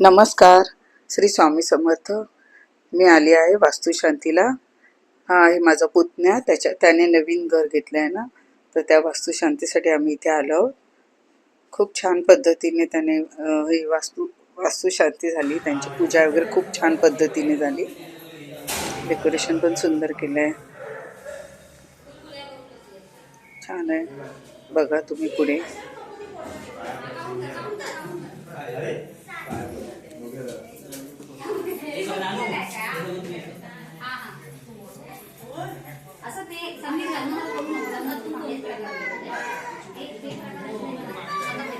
नमस्कार. श्री स्वामी समर्थ. मी आली आहे वास्तुशांतीला. हा आहे माझा पुतण्या. त्याच्या त्याने नवीन घर घेतलं आहे ना तर त्या वास्तुशांतीसाठी आम्ही इथे आलो आहोत. खूप छान पद्धतीने त्याने ही वास्तू वास्तुशांती झाली. त्यांची पूजा वगैरे खूप छान पद्धतीने झाली. डेकोरेशन पण सुंदर केलं आहे छान आहे. बघा तुम्ही पुढे.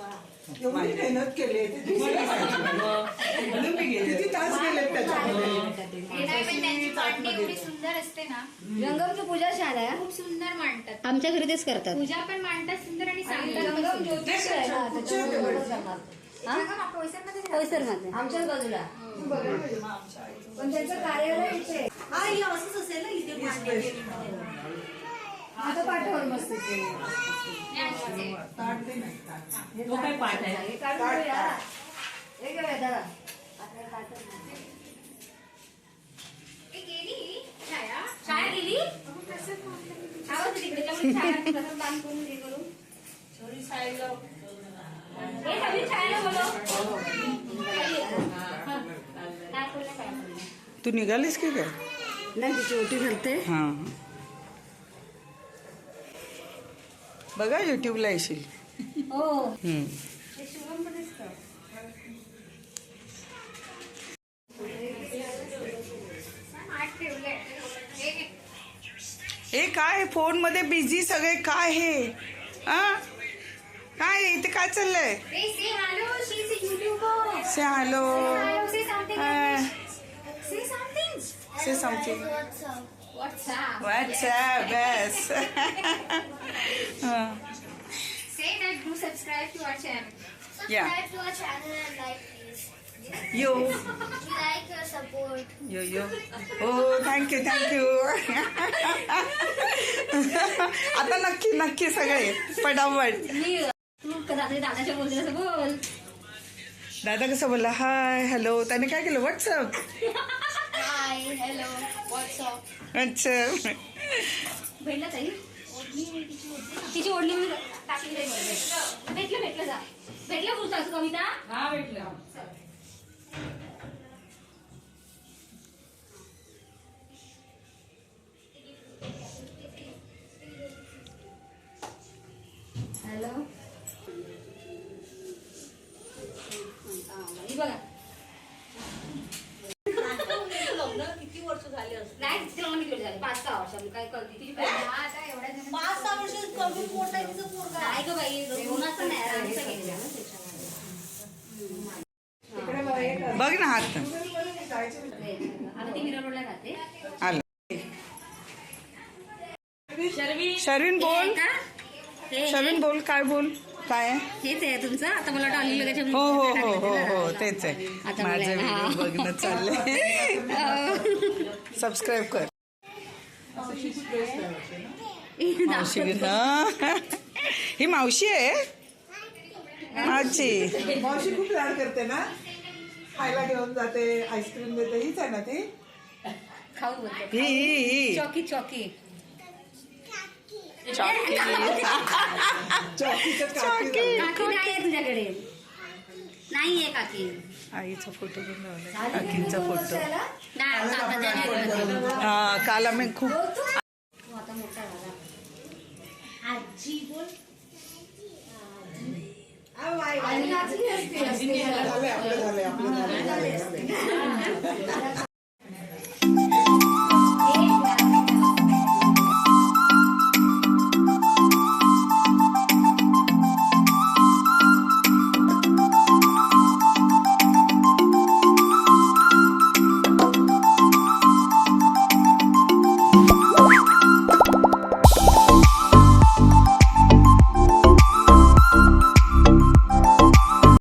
आहे. एवढी मेहनत केली किती तास गेले त्याच्यामध्ये? एवढी सुंदर असते ना. रंगमची पूजा छान आहे? खूप सुंदर मांडतात. आमच्या घरी तेच करतात. पूजा पण मांडतात सुंदर आणि सांगतात. पण रंगम सुंदर. ज्योतिष आहे ना, त्याच्यामुळे. हा? आमच्याच बाजूला. पण त्यांचं कार्यालय इथे हे. हे हे गेली छाया छाया गेली आवाज आहे? तिकडे त्यामुळे छाया कसं बांध करून हे करू हे सगळी छायाला बोलव. काय बोलला, काय बोलला? तू निघालीस की काय नाही तिची ओटी घालते. हां. बघा यूट्यूबला येशील. हो. हे काय फोनमध्ये बिझी सगळे काय हे? काय? इथे काय चाललंय. Say hello. Say something What's up? WhatsApp bus Say that do subscribe to our channel. Yeah. Subscribe to our channel and like please. Yo We like your support. Yo yo हो thank you thank you आता नक्की नक्की सगळे पटापट तू दादा दादाच्या असं बोल दादा कसं बोलला हाय हॅलो त्याने काय केलं व्हॉट्सअप Up? अच्छा. भेटलं ताई? तिची ओढणी मी टाकली. भेटलं भेटलं जा. भेटलं पुढचं असं कविता? हा भेटलं. किती वर्ष झाले पाच सहा वर्ष काय कळते तिची हा, आता एवढ्या जणांना- नाही ग बाई नाही ना बघ, हे. ना हात. आता ती मिरर रोडला राहते. आलं. शर्वी. शर्विन बोल. शर्विन बोल काय बोल? काय? हेच आहे तुमचं? आता मला वाटतं अली लगाच्या हो हो हो हो हो तेच आहे. आता माझं. व्हिडिओ बघणं चाललंय. सबस्क्राईब कर. मावशी हा. ही मावशी आहे? माझी मावशी खूप लाड करते ना. खायला घेऊन जाते आईस्क्रीम देते. हीच आहे ना ती? खाऊ चौकी चौकी. चॉकी चौकीचं काकी चॉकी काकी नाही आहे तुझ्याकडे. नाहीये काकी. आईचा फोटो पण काकींचा फोटो. हा काल आम्ही खूप तू आता मोठा झाला. आजी बोल. झाले आपले झाले आपले झाले